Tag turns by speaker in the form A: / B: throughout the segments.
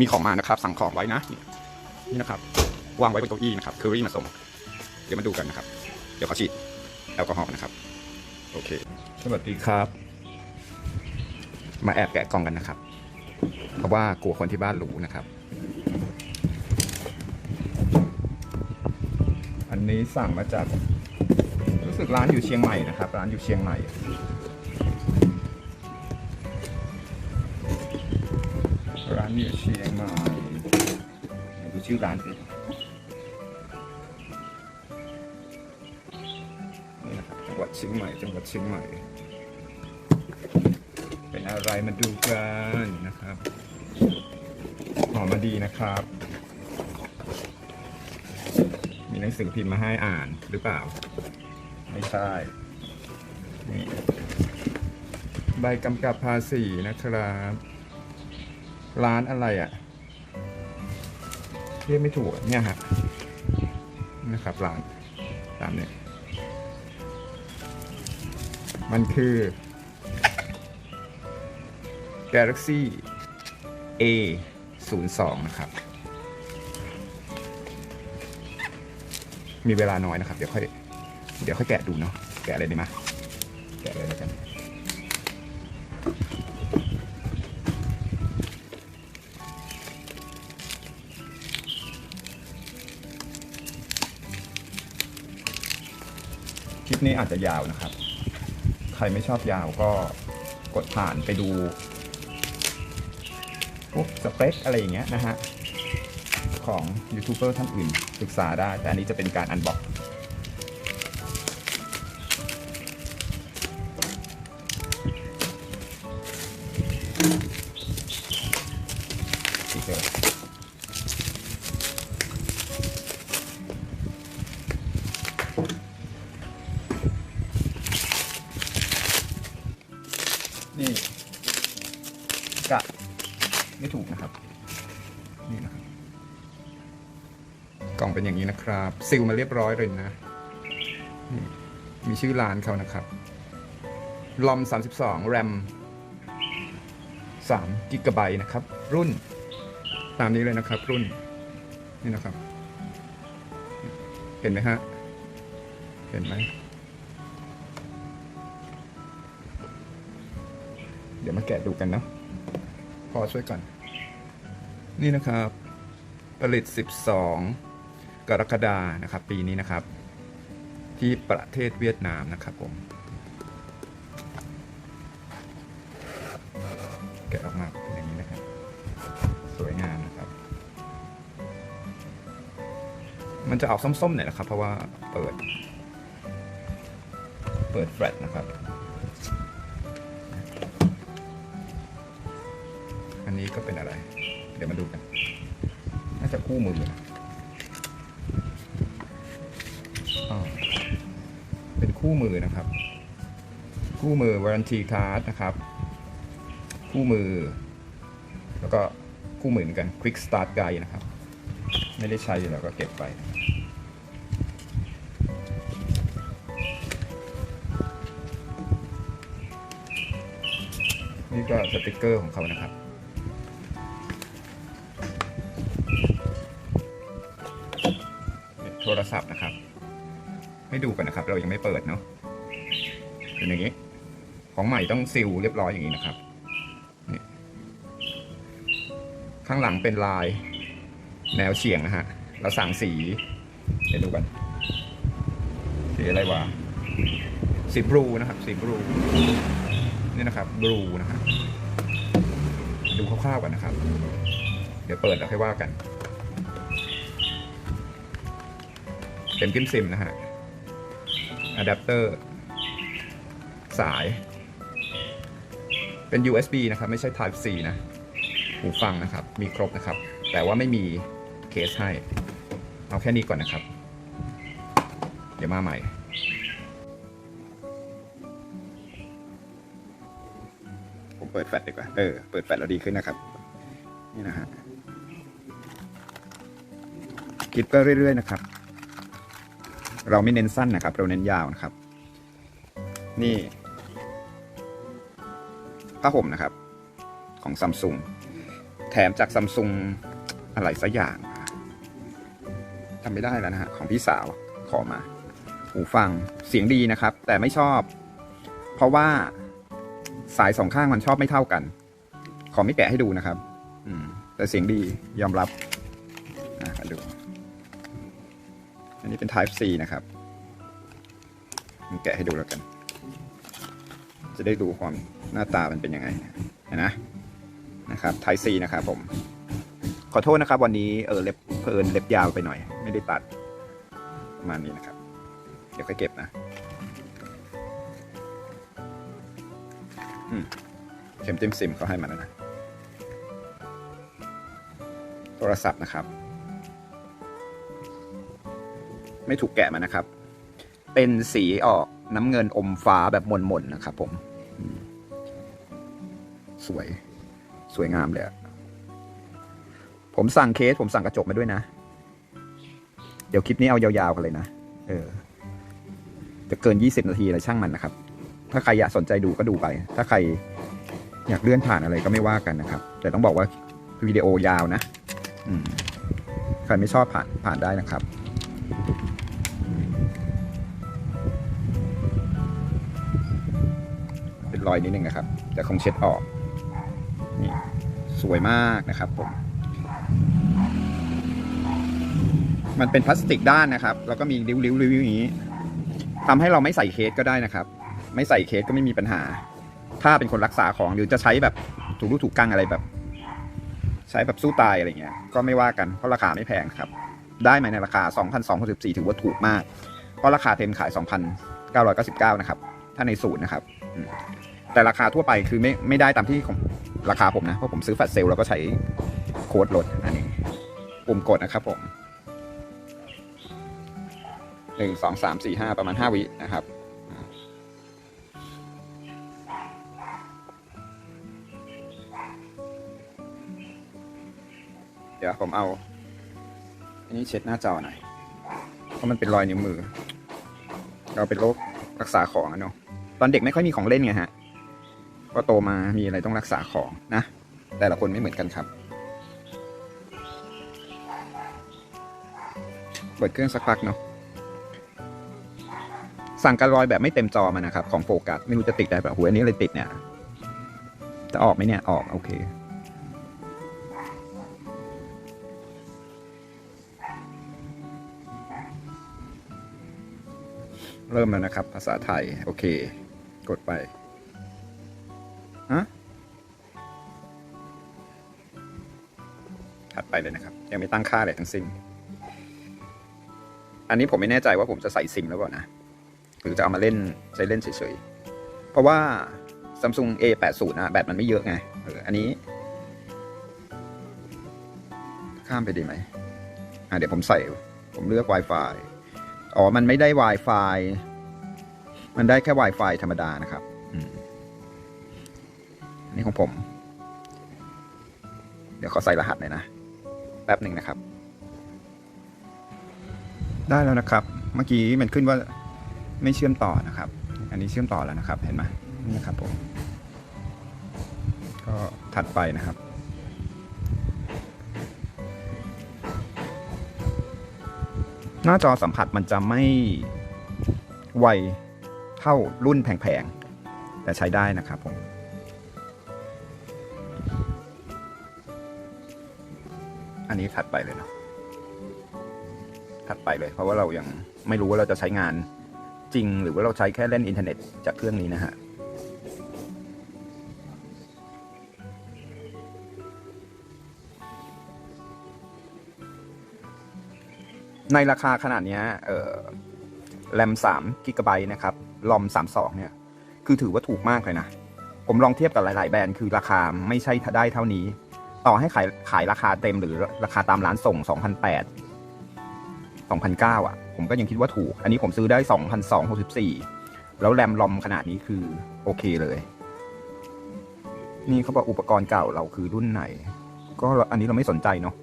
A: มีของมานะครับ สั่งของไว้นะนี่นี่นะครับ วางไว้บนเก้าอี้นะครับคือรี่มาส่ง เดี๋ยวมาดูกันนะครับ เดี๋ยวเขาฉีดแอลกอฮอล์นะครับ โอเค สวัสดีครับ มาแอบแกะกล่องกันนะครับ เพราะว่ากลัวคนที่บ้านรู้นะครับ อันนี้สั่งมาจาก รู้สึกร้านอยู่เชียงใหม่นะครับ ร้านอยู่เชียงใหม่ ร้านอยู่เชียงหม่ไหนดูชื่อร้านสินี่นะครับจังหวัดเชียงใหม่จังหวัดเชียงใหม่ เป็นอะไรมาดูกันนะครับหอมมาดีนะครับ มีหนังสือพิมพ์มาให้อ่านหรือเปล่า ไม่ใช่นี่ใบกำกับภาษีนะครับ ร้านอะไรอะ่ะเรียกไม่ถูกเนี่ยฮะนะครับร้านตามเนี่ยมันคือ Galaxy A 0 2นะครับ มีเวลาน้อยนะครับ เดี๋ยวค่อย เดี๋ยวค่อยแกะดูเนาะ แกะอะไรดีมะ ลิปนี้อาจจะยาวนะครับ ใครไม่ชอบยาวก็กดผ่านไปดูพวกสเปคอะไรอย่างเงี้ยนะฮะ ของยูทูบเบอร์ท่านอื่นศึกษาได้ แต่อันนี้จะเป็นการอันบ็อก นี่กะไม่ถูกนะครับ นี่นะครับ กล่องเป็นอย่างนี้นะครับ ซิลมาเรียบร้อยเลยนะนี่มีชื่อร้านเขานะครับ ลอม 32 แรม 3กิกะไบต์นะครับ รุ่น ตามนี้เลยนะครับ รุ่น นี่นะครับ เห็นไหมฮะ เห็นไหม ดี๋ยวมาแกะดูกันเนาะพอช่วยก่อน นี่นะครับ ผลิต 12 กรกฎานะครับ ปีนี้นะครับ ที่ประเทศเวียดนามนะครับผม แกะออกมาเป็นอย่างนี้นะครับ สวยงามนะครับ มันจะออกส้มๆหน่อยนะครับ เพราะว่าเปิด เปิดแฟลชนะครับ ก็เป็นอะไร เดี๋ยวมาดูกัน น่าจะคู่มือนะเป็นคู่มือนะครับ คู่มือ warranty card นะครับ คู่มือ แล้วก็คู่มือเหมือนกัน quick start guide นะครับ ไม่ได้ใช้แล้วก็เก็บไปนี่ก็สติกเกอร์ของเขานะครับ รศัพท์นะครับ ให้ดูกันนะครับ เรายังไม่เปิดเนาะเป็นอย่างนี้ ของใหม่ต้องซิลเรียบร้อยอย่างนี้นะครับนี่ข้างหลังเป็นลายแนวเฉียงนะฮะ เราสั่งสีเดี๋ยวดูกัน สีอะไรวะ สีบลูนะครับ สีบลูนี่นะครับบลูนะครับดูคร่าวๆกันนะครับ เดี๋ยวเปิดแล้วค่อยว่ากัน เป็นกิมซิมนะฮะอะแดปเตอร์สาย เป็น USB นะครับ ไม่ใช่ Type C นะ หูฟังนะครับ มีครบนะครับ แต่ว่าไม่มีเคสให้ เอาแค่นี้ก่อนนะครับ เดี๋ยวมาใหม่ผมเปิดแฟลชดีกว่า เออ เปิดแฟลชแล้วดีขึ้นนะครับ นี่นะฮะกิบก็เรื่อย ๆ นะครับ เราไม่เน้นสั้นนะครับ เราเน้นยาวนะครับ นี่ผ้าห่มนะครับ ของซัมซุงแถมจากซัมซุงอะไรสักอย่างจำไม่ได้แล้วนะฮะของพี่สาวขอมา หูฟังเสียงดีนะครับ แต่ไม่ชอบ เพราะว่าสายสองข้างมันชอบไม่เท่ากัน ขอไม่แกะให้ดูนะครับ อืมแต่เสียงดียอมรับ อะดู อันนี้เป็น Type C นะครับผมแกะให้ดูแล้วกัน จะได้ดูความหน้าตามันเป็นยังไงเห็นนะนะครับ Type C นะครับผม ขอโทษนะครับ วันนี้เออเล็บเพลินเล็บยาวไปหน่อย ไม่ได้ตัดประมาณนี้นะครับ เดี๋ยวค่อยเก็บนะเข็มจิ้มซิมเขาให้มาแล้วนะ โทรศัพท์นะครับ ไม่ถูกแกะมานะครับ เป็นสีออกน้ำเงินอมฟ้าแบบหม่นๆนะครับ ผมสวย สวยงามเลยอะผมสั่งเคส ผมสั่งกระจกมาด้วยนะ เดี๋ยวคลิปนี้เอายาวๆกันเลยนะ เออ จะเกิน20นาทีอะไรช่างมันนะครับ ถ้าใครอยากสนใจดูก็ดูไป ถ้าใครอยากเลื่อนผ่านอะไรก็ไม่ว่ากันนะครับ แต่ต้องบอกว่าวิดีโอยาวนะ อืม ใครไม่ชอบผ่านผ่านได้นะครับ รอยนิดนึงนะครับ แต่คงเช็ดออก นี่ สวยมากนะครับผม มันเป็นพลาสติกด้านนะครับ แล้วก็มีริ้วๆิ้วๆอย่างนี้ทำให้เราไม่ใส่เคสก็ได้นะครับ ไม่ใส่เคสก็ไม่มีปัญหา ถ้าเป็นคนรักษาของหรือจะใช้แบบถูกรูถูกกังอะไรแบบ ใช้แบบสู้ตายอะไรเงี้ย ก็ไม่ว่ากันเพราะราคาไม่แพงครับ ได้มาในราคา 2,264ถือว่าถูกมาก เพราะราคาเต็มขาย 2,999 นะครับ ถ้าในศูนย์นะครับ แต่ราคาทั่วไปคือไม่ไม่ได้ตามที่ของราคาผมนะ เพราะผมซื้อแฟลชเซลแล้วก็ใช้โค้ดลดอันนี้ปุ่มกดนะครับผมหนึ่งสองสามสี่ห้าประมาณห้าวินะครับเดี๋ยวผมเอา อันนี้เช็ดหน้าจอหน่อย เพราะมันเป็นรอยนิ้วมือ เราเป็นโรครักษาของอะเนาะ ตอนเด็กไม่ค่อยมีของเล่นไงฮะ พอโตมามีอะไรต้องรักษาของนะ แต่ละคนไม่เหมือนกันครับ เปิดเครื่องสักพักเนาะสั่งการลอยแบบไม่เต็มจอมานะครับ ของโฟกัสไม่รู้จะติดได้แบบหัวอันนี้เลยติดเนี่ยจะออกไหมเนี่ย ออก โอเค เริ่มแล้วนะครับ ภาษาไทย โอเค กดไป ฮะถัดไปเลยนะครับ ยังไม่ตั้งค่าอะไรทั้งสิ้น อันนี้ผมไม่แน่ใจว่าผมจะใส่ซิมแล้วก่อนะ หรือจะเอามาเล่นใช้เล่นเฉยๆ เพราะว่า Samsung A80 นะแบตมันไม่เยอะไงเอออันนี้ ข้ามไปดีไหมอะเดี๋ยวผมใส่ ผมเลือก Wi-Fi อ๋อ มันไม่ได้ Wi-Fi มันได้แค่ Wi-Fi ธรรมดานะครับ นี่ของผม เดี๋ยวขอใส่รหัสหน่อยนะ แป๊บหนึ่งนะครับ ได้แล้วนะครับ เมื่อกี้มันขึ้นว่าไม่เชื่อมต่อนะครับ อันนี้เชื่อมต่อแล้วนะครับ เห็นไหมนี่นะครับผม ก็ถัดไปนะครับหน้าจอสัมผัสมันจะไม่ไวเท่ารุ่นแพงๆ แต่ใช้ได้นะครับผม นนี้ถัดไปเลยเนาะถัดไปเลย เพราะว่าเรายังไม่รู้ว่าเราจะใช้งานจริง หรือว่าเราใช้แค่เล่นอินเทอร์เน็ตจากเครื่องนี้นะฮะในราคาขนาดเนี้ยเอ่อแรมสามกิกะไบต์นะครับ ลอมสามสองเนี่ย คือถือว่าถูกมากเลยนะ ผมลองเทียบกับหลาย ๆ แบรนด์ คือราคาไม่ใช่ได้เท่านี้ ต่อให้ขายขายราคาเต็มหรือราคาตามร้านส่ง2,008 2,009อะ ผมก็ยังคิดว่าถูก อันนี้ผมซื้อได้ 2,264 แล้วแรมลอมขนาดนี้คือโอเคเลย นี่เขาบอกอุปกรณ์เก่าเราคือรุ่นไหน ก็อันนี้เราไม่สนใจเนาะ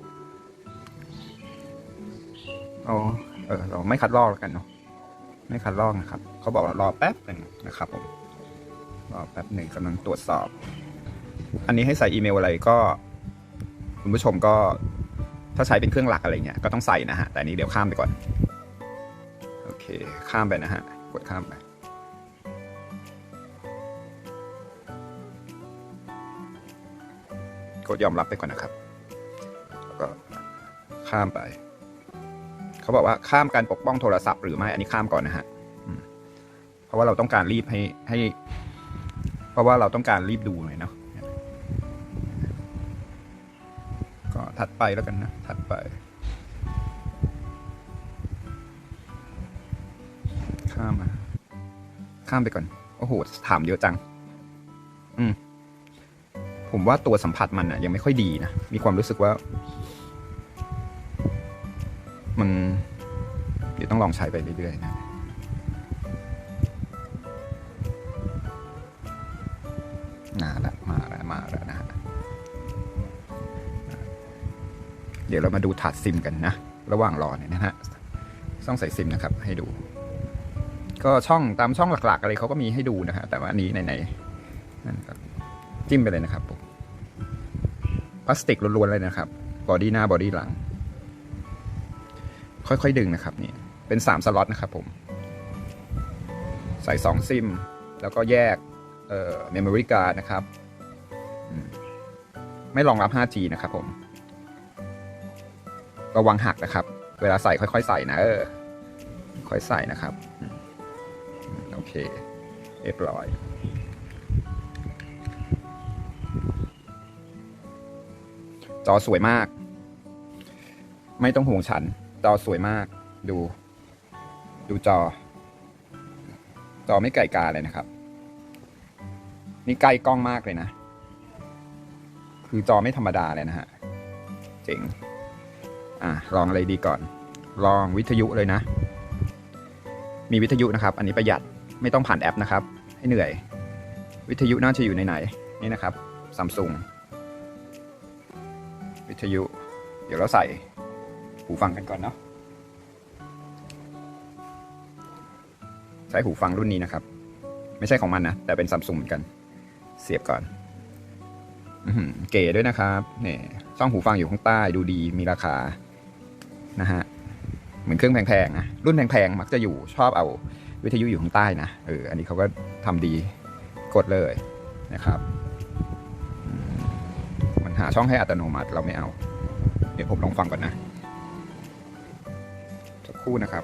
A: อ๋อเออ เราไม่คัดลอกแล้วกันเนาะไม่คัดลอกนะครับ เขาบอกรอแป๊บหนึ่งนะครับผมรอแป๊บหนึ่งกำลังตรวจสอบ อันนี้ให้ใส่อีเมลอะไรก็ คุณผู้ชมก็ถ้าใช้เป็นเครื่องหลักอะไรเงี้ยก็ต้องใส่นะฮะแต่นี้เดี๋ยวข้ามไปก่อนโอเคข้ามไปนะฮะกดข้ามไปกดยอมรับไปก่อนนะครับแล้วก็ข้ามไป เขาบอกว่าข้ามการปกป้องโทรศัพท์หรือไม่อันนี้ข้ามก่อนนะฮะเพราะว่าเราต้องการรีบให้ให้ เพราะว่าเราต้องการรีบดูหน่อยเนาะ ไปแล้วกันนะ ถัดไป ข้ามมา ข้ามไปก่อน โอ้โห ถามเยอะจัง อืม ผมว่าตัวสัมผัสมันอะยังไม่ค่อยดีนะ มีความรู้สึกว่า มัน เดี๋ยวต้องลองใช้ไปเรื่อยๆนะมาละมาละมาละนะฮะ เดี๋ยวเรามาดูถาดซิมกันนะ ระหว่างรอเนี่ยนะฮะช่องใส่ซิมนะครับ ให้ดู ก็ช่องตามช่องหลัก ๆ อะไรเขาก็มีให้ดูนะฮะแต่ว่าอันนี้ไหนๆนั่นก็จิ้มไปเลยนะครับผมพลาสติกล้วนๆเลยนะครับบอดี้หน้าบอดี้หลัง ค่อยๆดึงนะครับนี่เป็นสามสล็อตนะครับผมใส่สองซิม แล้วก็แยกเอ่อเมมโมรี่การ์ดนะครับ ไม่รองรับ 5G นะครับผม ระวังหักนะครับ เวลาใส่ค่อยๆใส่นะเออ ค่อยใส่นะครับอืมอืมโอเคเรียบร้อยจอสวยมาก ไม่ต้องห่วงฉัน จอสวยมาก ดู ดูจอ จอไม่ไก่กาเลยนะครับ นี่ใกล้กล้องมากเลยนะ คือจอไม่ธรรมดาเลยนะฮะ เจ๋ง อะลองอะไรดีก่อน ลองวิทยุเลยนะ มีวิทยุนะครับ อันนี้ประหยัดไม่ต้องผ่านแอปนะครับ ให้เหนื่อย วิทยุน่าจะอยู่ในไหนนี่นะครับซัมซุงวิทยุ เดี๋ยวเราใส่หูฟังกันก่อนเนาะใช้หูฟังรุ่นนี้นะครับ ไม่ใช่ของมันนะแต่เป็นซัมซุงเหมือนกัน เสียบก่อนอเก๋ด้วยนะครับเนี่ยช่องหูฟังอยู่ข้างใต้ดูดีมีราคา นะฮะเหมือนเครื่องแพงๆนะรุ่นแพงๆมักจะอยู่ชอบเอาวิทยุอยู่ข้างใต้นะเอออันนี้เขาก็ทำดีกดเลยนะครับ มันหาช่องให้อัตโนมัติเราไม่เอา เดี๋ยวผมลองฟังก่อนนะสักครู่นะครับ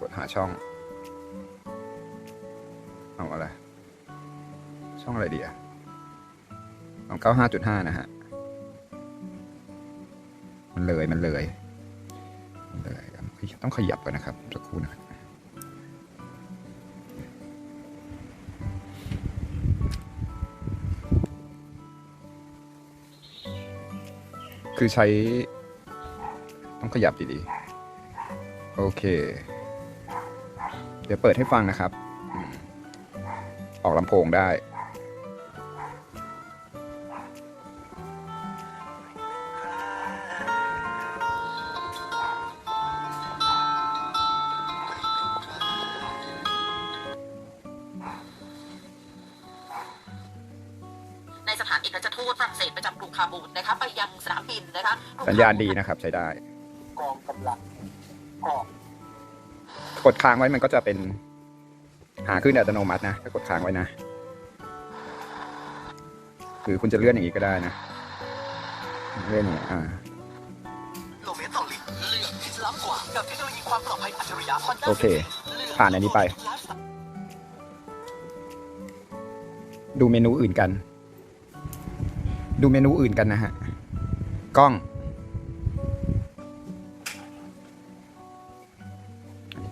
A: กดหาช่อง เอาอะไร ช่องอะไรดีอะลองเก้าห้าจุดห้านะฮะ มันเลยมันเลยมันเลยต้องขยับก่อนนะครับสักครู่นะคือใช้ ต้องขยับดีๆ โอเค เดี๋ยวเปิดให้ฟังนะครับ ออกลำโพงได้ ญญาณดีนะครับ ใช้ได้
B: กองกำลังออก
A: กดค้างไว้มันก็จะเป็น หาขึ้นอัตโนมัตินะถ้ากดค้างไว้นะคือคุณจะเลื่อนอย่างนี้ก็ได้นะ เลื่อนอย่างนี้อ่า
B: โลเมตรต่อลิตรเลือกที่จะล้ำกว่ากับเทคโนโลยีความปลอดภัยอัจฉริยะ Honda
A: โอเค
B: ลืก
A: ผ่านอันนี้ไป ดูเมนูอื่นกัน ดูเมนูอื่นกันนะฮะ กล้อง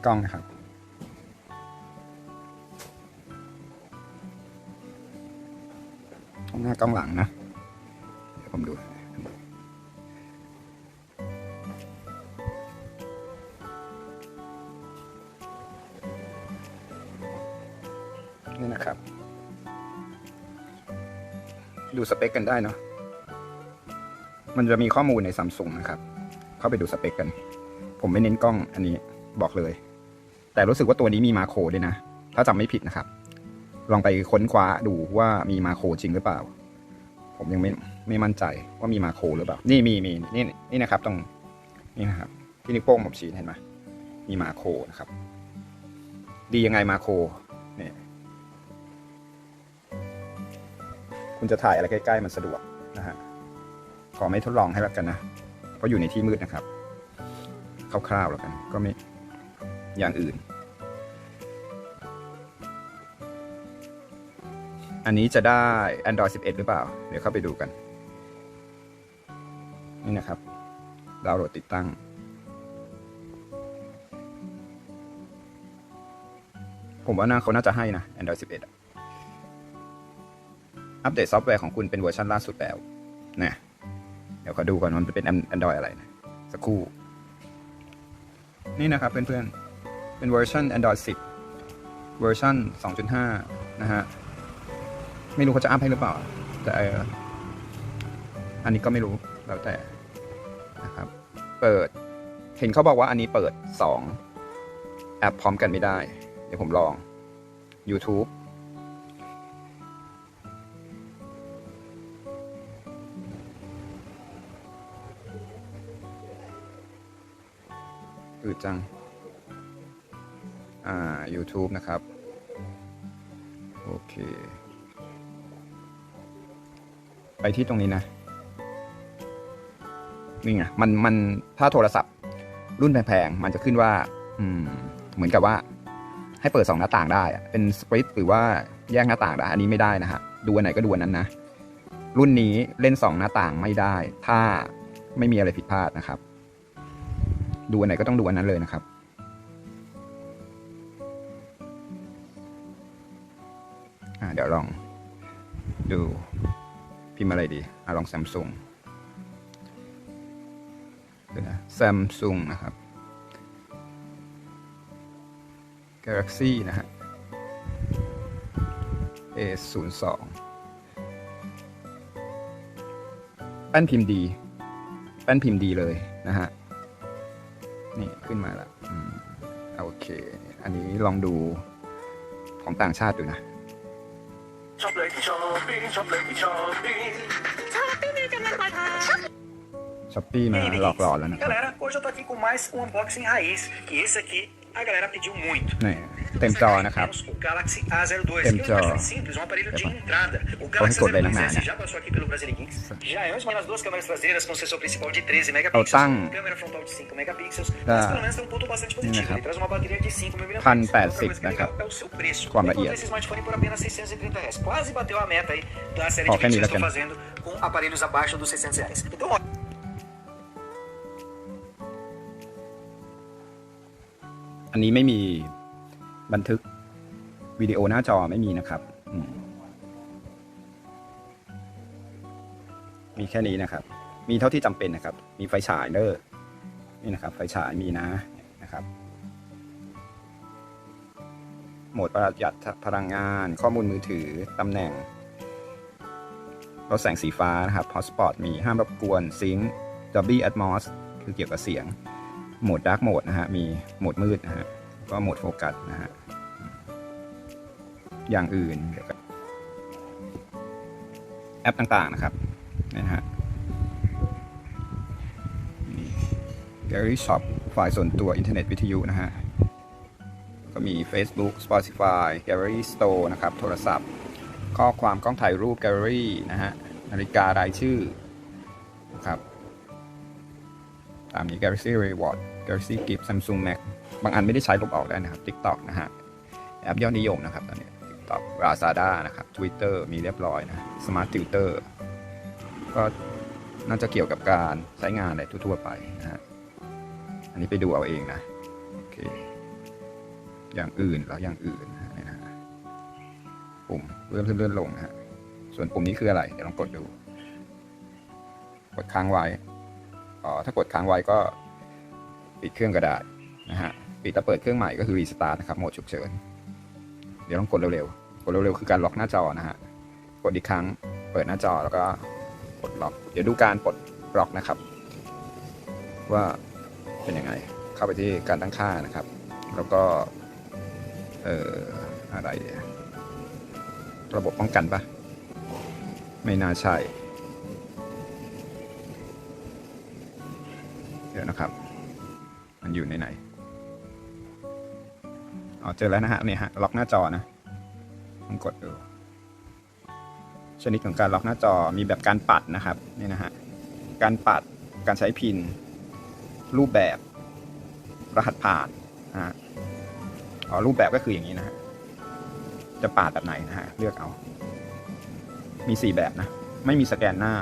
A: กล้องนะครับ กล้องหน้ากล้องหลังนะ เดี๋ยวผมดูนี่นะครับ ดูสเปคกันได้เนาะมันจะมีข้อมูลในซัมซุงนะครับ เข้าไปดูสเปคกัน ผมไม่เน้นกล้องอันนี้บอกเลย แต่รู้สึกว่าตัวนี้มีมาโคด้วยนะ ถ้าจำไม่ผิดนะครับ ลองไปค้นคว้าดูว่ามีมาโคจริงหรือเปล่า ผมยังไม่ไม่มั่นใจว่ามีมาโคหรือเปล่า นี่มีมีนี่นี่นะครับตรงนี่นะครับ ที่นิ้วโป้งผมชี้เห็นไหมมีมาโคนะครับ ดียังไงมาโคเนี่ยคุณจะถ่ายอะไรใกล้ ๆ มันสะดวกนะฮะขอไม่ทดลองให้แล้วกันนะ เพราะอยู่ในที่มืดนะครับ คร่าวๆแล้วกัน ก็ไม่ อย่างอื่น อันนี้จะได้ Android 11 หรือเปล่า เดี๋ยวเข้าไปดูกัน นี่นะครับ ดาวน์โหลดติดตั้ง ผมว่าน่าเขาน่าจะให้นะ Android 11 อัปเดตซอฟต์แวร์ของคุณเป็นเวอร์ชันล่าสุดแล้วนะเดี๋ยวขอดูก่อนมันเป็น Android อะไรนะสักครู่ นี่นะครับเพื่อนๆ เป็นเวอร์ชัน Android 10 เวอร์ชัน2.5 นะฮะ ไม่รู้เขาจะอัพให้หรือเปล่า แต่อันนี้ก็ไม่รู้ แล้วแต่นะครับ เปิด เห็นเขาบอกว่าอันนี้เปิด 2 แอปพร้อมกันไม่ได้ เดี๋ยวผมลอง YouTube อืดจัง อ่า YouTube นะครับ โอเค ไปที่ตรงนี้นะ นี่ไง มัน มัน ถ้าโทรศัพท์ รุ่นแพงๆ มันจะขึ้นว่า อืม เหมือนกับว่า ให้เปิดสองหน้าต่างได้ เป็นสปริตหรือว่าแยกหน้าต่างได้ อันนี้ไม่ได้นะฮะ ดูอันไหนก็ดูอันนั้นนะ รุ่นนี้เล่นสองหน้าต่างไม่ได้ ถ้าไม่มีอะไรผิดพลาดนะครับ ดูอันไหนก็ต้องดูอันนั้นเลยนะครับ เดี๋ยวลองดูพิมพ์อะไรดีอ่าลอง Samsung เดี๋ยวนะ Samsung นะครับ Galaxy นะฮะ A02 แป้นพิมพ์ดีแป้นพิมพ์ดีเลยนะฮะ นี่ขึ้นมาแล้วอโอเค อันนี้ลองดูของต่างชาติดูนะ
B: Chocolate shopping chocolate shopping
A: ช้อปปี้มาหลอกหลอนแล้วนะครับ
B: Galera, hoje eu tô aqui com mais um unboxing raiz. E esse aqui a galera pediu muito.
A: นี่ เต็มจอนะครับ
B: Temos o Galaxy A02,
A: Tem
B: que é um
A: jó.
B: bastante simples, um aparelho de
A: Epa.
B: entrada. O
A: Corre
B: Galaxy
A: com o Lena
B: A02S
A: Nana.
B: já passou aqui pelo Brasilienx. Já é uma das duas câmeras traseiras com sensor principal de 13
A: Ao
B: megapixels,
A: tang.
B: câmera frontal de 5 megapixels,
A: Tá.
B: mas pelo menos tem um ponto bastante positivo.
A: Né,
B: Ele traz uma bateria de 5 mil
A: Pan
B: mAh. Outra
A: 80,
B: coisa que é
A: né,
B: legal
A: cara?
B: é o seu preço.
A: Com a
B: Enquanto
A: Bahia.
B: esse smartphone por apenas 630 reais. Quase bateu a meta aí da série
A: Ó,
B: de vídeos que eu
A: Camila,
B: estou
A: Camila.
B: fazendo com aparelhos abaixo dos 600 reais. Então, ó,
A: อันนี้ไม่มี บันทึกวิดีโอหน้าจอไม่มีนะครับ มีแค่นี้นะครับ มีเท่าที่จำเป็นนะครับ มีไฟฉายเด้อนี่นะครับ ไฟฉายมีนะนะครับ โหมดประหยัดพลังงาน ข้อมูลมือถือตำแหน่งลดแสงสีฟ้านะครับ Hotspot มีห้ามรบกวนซิง Dolby Atmos คือเกี่ยวกับเสียง โหมด Dark Mode นะฮะ มีโหมดมืดนะฮะ ก็โหมดโฟกัสนะฮะ อย่างอื่นเดี๋ยวกันแอปต่างๆนะครับนะฮะนี่ Gallery Shop ฝ่ายส่วนตัวอินเทอร์เน็ตวิทยุนะฮะ ก็มี Facebook Spotify Gallery Store นะครับ โทรศัพท์ ข้อความกล้องถ่ายรูป Gallery นะฮะ นาฬิการายชื่อนะครับ ตามนี้ Galaxy Reward Galaxy Gift Samsung Max บางอันไม่ได้ใช้ลบออกได้นะครับ TikTok นะฮะแอปยอดนิยมนะครับตอนนี้ TikTok Lazada นะครับ Twitter มีเรียบร้อยนะ Smart Tutor ก็น่าจะเกี่ยวกับการใช้งานอะไรทั่วๆไปนะฮะอันนี้ไปดูเอาเองนะโอเคอย่างอื่นแล้วอย่างอื่นนะฮะปุ่มเลื่อนขึ้นเลื่อนลงนะฮะส่วนปุ่มนี้คืออะไร เดี๋ยวลองกดดู กดค้างไว้อ๋อถ้ากดค้างไว้ก็ปิดเครื่องก็ได้นะฮะ ปิดแล้วเปิดเครื่องใหม่ก็คือรีสตาร์ทนะครับโหมดฉุกเฉิน เดี๋ยวต้องกดเร็วๆ กดเร็วๆ คือการล็อกหน้าจอนะฮะ กดอีกครั้ง เปิดหน้าจอแล้วก็กดล็อก เดี๋ยวดูการปลดล็อกนะครับ ว่าเป็นยังไง เข้าไปที่การตั้งค่านะครับ แล้วก็เอ่ออะไร ระบบป้องกันปะไม่น่าใช่ เดี๋ยวนะครับ มันอยู่ในไหน อ๋อเจอแล้วนะฮะเนี่ยฮะล็อกหน้าจอนะลองกดดูชนิดของการล็อกหน้าจอมีแบบการปัดนะครับนี่นะฮะการปัดการใช้พิน รูปแบบรหัสผ่านนะฮะอ๋อรูปแบบก็คืออย่างนี้นะฮะจะปาดแบบไหนนะฮะเลือกเอา มีสี่แบบนะ ไม่มีสแกนหน้า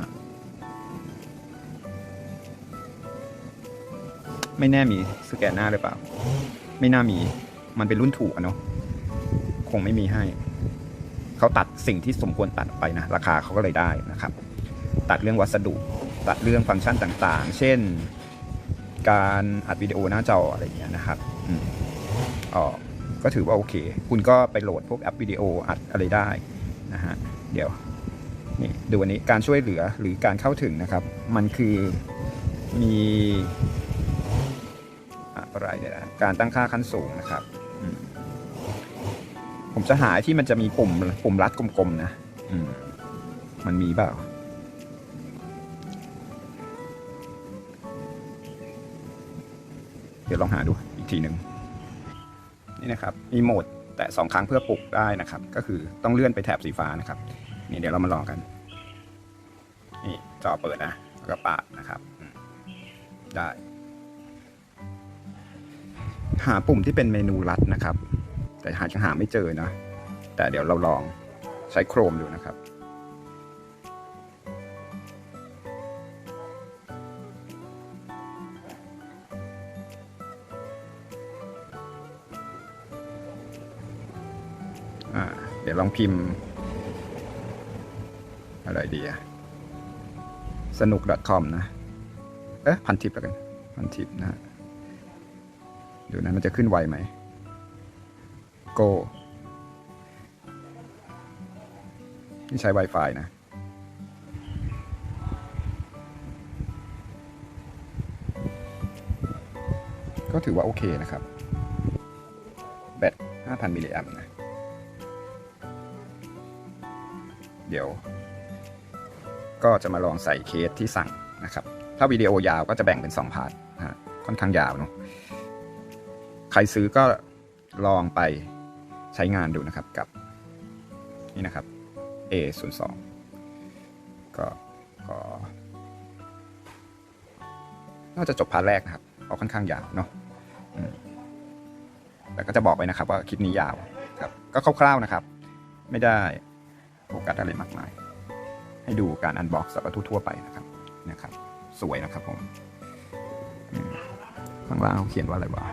A: ไม่แน่มีสแกนหน้าหรือเปล่า ไม่น่ามี มันเป็นรุ่นถูกอะเนาะคงไม่มีให้ เขาตัดสิ่งที่สมควรตัดออกไปนะ ราคาเขาก็เลยได้นะครับ ตัดเรื่องวัสดุ ตัดเรื่องฟังก์ชันต่างๆ เช่น การอัดวิดีโอหน้าจออะไรอย่างเงี้ยนะครับอ๋อก็ถือว่าโอเค คุณก็ไปโหลดพวกแอปวิดีโออัดอะไรได้นะฮะเดี๋ยวนี่ดูอันนี้การช่วยเหลือหรือการเข้าถึงนะครับ มันคือมีอะไรเนี่ยนะการตั้งค่าขั้นสูงนะครับ ผมจะหาที่มันจะมีปุ่มปุ่มรัดกลมๆนะอืมมันมีเปล่าเดี๋ยวลองหาดูอีกทีหนึ่งนี่นะครับ มีโหมดแตะสองครั้งเพื่อปลุกได้นะครับ ก็คือต้องเลื่อนไปแถบสีฟ้านะครับ นี่เดี๋ยวเรามาลองกัน นี่จอเปิดนะแล้วก็ปาดนะครับ ได้ หาปุ่มที่เป็นเมนูลัดนะครับ แต่หายังหาไม่เจอนะ แต่เดี๋ยวเราลองใช้โครมดูนะครับ เดี๋ยวลองพิมพ์ อะไรดีอะสนุก .com นะ เอ๊ะพันทิปแล้วกัน พันทิปนะดี๋ยวนะมันจะขึ้นไวไหม Go นี่ใช้ Wi-Fi นะ ก็ถือว่าโอเคนะครับ แบต 5,000 มิลลิแอมป์นะ เดี๋ยว ก็จะมาลองใส่เคสที่สั่งนะครับ ถ้าวิดีโอยาวก็จะแบ่งเป็น 2 พาร์ทค่อนข้างยาวเนาะใครซื้อก็ลองไป ใช้งานดูนะครับกับนี่นะครับ A 0 2 ก็ก็น่าจะจบพาร์ทแรกนะครับเพราะค่อนข้างยาวเนาะแต่ก็จะบอกไปนะครับ ว่าคลิปนี้ยาวครับ ก็คร่าวๆนะครับ ไม่ได้โฟกัสอะไรมากมาย ให้ดูการอันบ็อกซ์แบบทั่วๆไปนะครับนะครับ สวยนะครับผมอืมข้างล่างเขาเขียนว่าอะไรวะ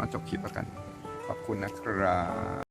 A: มาจบคลิปแล้วกัน ขอบคุณนะครับ